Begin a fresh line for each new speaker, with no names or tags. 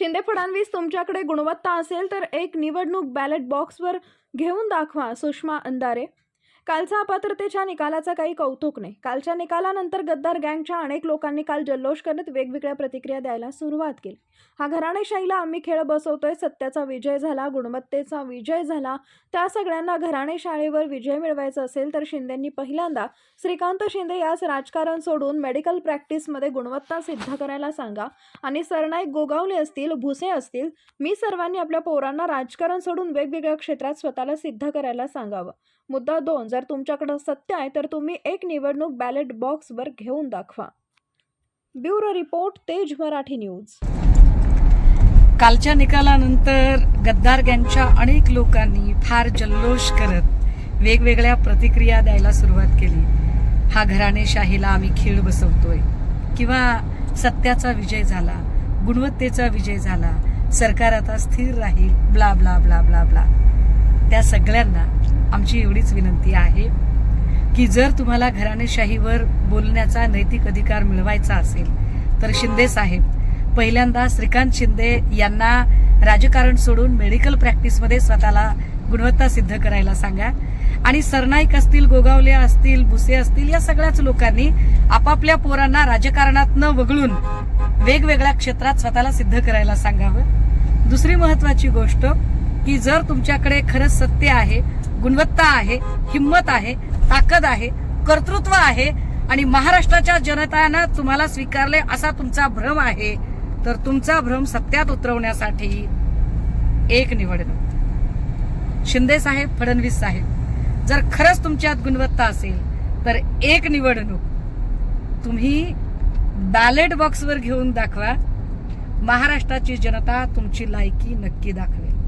शिंदे फडणवीस तुमच्याकडे गुणवत्ता असेल तर एक निवडणूक बॅलेट बॉक्सवर घेऊन दाखवा सुषमा अंधारे. कालच्या अपात्रतेच्या निकालाचा काही कौतुक नाही. कालच्या निकालानंतर गद्दार गँगच्या अनेक लोकांनी काल जल्लोष करत वेगवेगळ्या प्रतिक्रिया द्यायला सुरुवात केली. हा घराणेशाहीला आम्ही खेळ बसवतोय सत्याचा विजय झाला गुणवत्तेचा विजय झाला त्या सगळ्यांना घराणेशाळेवर विजय मिळवायचा असेल तर शिंदेंनी पहिल्यांदा श्रीकांत शिंदे यास राजकारण सोडून मेडिकल प्रॅक्टिसमध्ये गुणवत्ता सिद्ध करायला सांगा आणि सरनाईक गोगावले असतील भुसे असतील मी सर्वांनी आपल्या पोरांना राजकारण सोडून वेगवेगळ्या क्षेत्रात स्वतःला सिद्ध करायला सांगावं. मुद्दा दोन जर तुमच्याकडं सत्य आहे तर तुम्ही एक निवडणूक बॅलेट बॉक्सवर घेऊन दाखवा. ब्युरो रिपोर्ट तेज मराठी न्यूज.
कालच्या निकालानंतर गद्दार गँगच्या अनेक लोकांनी फार जल्लोष करत वेगवेगळ्या प्रतिक्रिया द्यायला सुरुवात केली. हा घराणेशाहीला आम्ही खेळ बसवतोय. किंवा सत्याचा विजय झाला गुणवत्तेचा विजय झाला सरकार आता स्थिर राहील blah blah blah blah blah. त्या सगळ्यांना आमची एवढीच विनंती आहे की जर तुम्हाला घराणेशाहीवर बोलण्याचा नैतिक अधिकार मिळवायचा असेल तर शिंदे साहेब पहिल्यांदा श्रीकांत शिंदे यांना राजकारण सोडून मेडिकल प्रॅक्टिसमध्ये स्वतःला गुणवत्ता सिद्ध करायला सांगा. आणि सरनाईक असतील गोगावले असतील भुसे असतील या सगळ्याच लोकांनी आपापल्या पोरांना राजकारणात न वगळून वेगवेगळ्या क्षेत्रात स्वतःला सिद्ध करायला सांगावं. दुसरी महत्वाची गोष्ट की जर तुमच्याकडे खरंच सत्य आहे गुणवत्ता आहे हिंमत आहे ताकद आहे कर्तृत्व आहे आणि महाराष्ट्राच्या जनतानं तुम्हाला स्वीकारले असा तुमचा भ्रम आहे तर तुमचा भ्रम सत्यात उतरवण्यासाठी एक निवडणूक. शिंदे साहेब फडणवीस साहेब जर खरंच तुमच्यात गुणवत्ता असेल तर एक निवडणूक तुम्ही बॅलेट बॉक्सवर घेऊन दाखवा. महाराष्ट्राची जनता तुमची लायकी नक्की दाखवेल.